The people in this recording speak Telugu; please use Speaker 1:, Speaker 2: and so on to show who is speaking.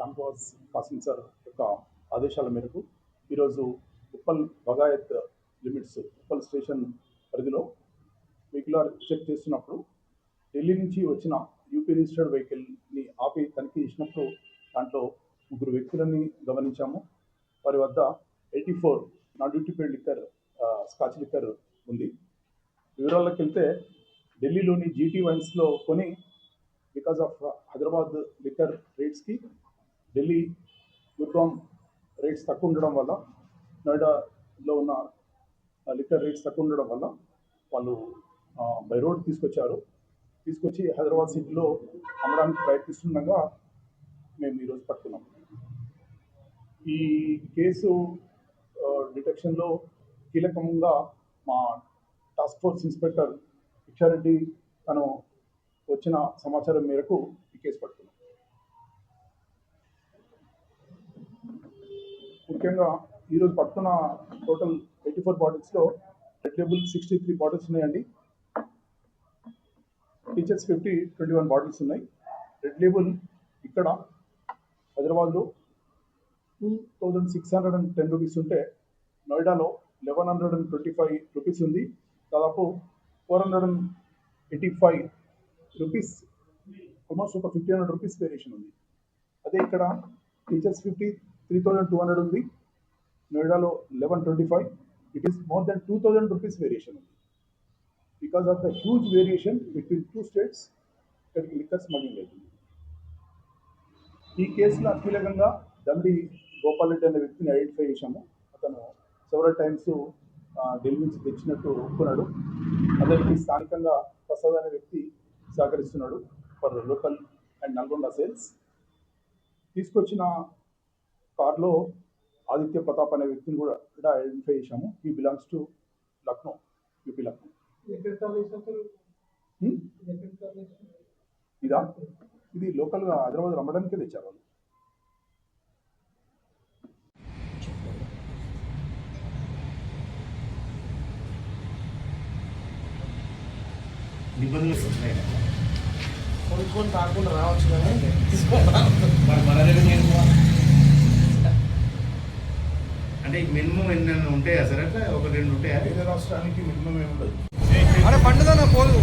Speaker 1: షాంబాజ్ కాసిం సార్ యొక్క ఆదేశాల మేరకు ఈరోజు ఉప్పల్ బగాయత్ లిమిట్స్ ఉప్పల్ స్టేషన్ పరిధిలో వెహికులర్ చెక్ చేస్తున్నప్పుడు ఢిల్లీ నుంచి వచ్చిన యూపీ రిజిస్టర్డ్ వెహికల్ని ఆపి తనిఖీ చేసినప్పుడు దాంట్లో ముగ్గురు వ్యక్తులని గమనించాము. వారి వద్ద ఎయిటీ ఫోర్ నా duty paid liquor scotch liquor ఉంది. వివరాల్లోకి వెళ్తే ఢిల్లీలోని జీటీ వైన్స్లో కొని బికాస్ ఆఫ్ హైదరాబాద్ లిక్కర్ రేట్స్కి ఢిల్లీ గుర్గాం రేట్స్ తక్కువ ఉండడం వల్ల నోయిడాలో ఉన్న లిక్కర్ రేట్స్ తక్కువ ఉండడం వల్ల వాళ్ళు బై రోడ్ తీసుకొచ్చారు. తీసుకొచ్చి హైదరాబాద్ సిటీలో అమ్మడానికి ప్రయత్నిస్తుండగా మేము ఈరోజు పట్టుకున్నాం. ఈ కేసు డిటెక్షన్లో కీలకంగా మా టాస్క్ ఫోర్స్ ఇన్స్పెక్టర్ ఇచ్చారెడ్డి తను వచ్చిన సమాచారం మేరకు ఈ కేసు పట్టుకున్నాం. ముఖ్యంగా ఈరోజు పట్టుకున్న total eighty four బాటిల్స్లో red label sixty three bottles ఉన్నాయండి. Teachers fifty twenty one bottles ఉన్నాయి. రెడ్ లేబుల్ ఇక్కడ హైదరాబాద్లో two thousand six hundred and ten rupees ఉంటే నోయిడాలో eleven hundred and twenty five rupees ఉంది. దాదాపు four hundred and eighty five rupees almost ఒక ఫిఫ్టీ హండ్రెడ్ రూపీస్ వేరియేషన్ ఉంది. అదే ఇక్కడ teachers fifty three thousand two hundred ఉంది. నోయిడాలో eleven twenty five it is more then two thousand rupees variation ఉంది because of the huge variation between two states ఇక్కడికి లిక్కర్ స్మగ్లింగ్ అవుతుంది ఈ కేసులో అత్యలకంగా దండి గోపాల్ రెడ్డి అనే వ్యక్తిని ఐడెంటిఫై చేశాము. అతను సెవెరల్ టైమ్స్ ఢిల్లీ నుంచి తెచ్చినట్టు ఒప్పుకున్నాడు. అతనికి స్థానికంగా ప్రసాద్ అనే వ్యక్తి సహకరిస్తున్నాడు for local and Nalgonda sales తీసుకొచ్చిన కార్లో ఆదిత్య ప్రతాప్ అనే వ్యక్తిని కూడా ఇక్కడ ఐడెంటిఫై చేశాము. ఈ belongs to Lucknow UP Lucknow ఇదా? ఇది లోకల్గా హైదరాబాద్ రమ్మడానికే తెచ్చారు వాళ్ళు.
Speaker 2: నిబంధనలు.
Speaker 3: కొనుక్కొని తాగకుండా రావచ్చు కానీ
Speaker 2: మరి మన దగ్గర నేను అంటే మినిమం ఎన్ని ఉంటాయా సార్ అట్లా? ఒక రెండు ఉంటాయా?
Speaker 1: వేరే రాష్ట్రానికి మినిమం ఏమి ఉండదు
Speaker 3: అరే పండుదన్న పోదు.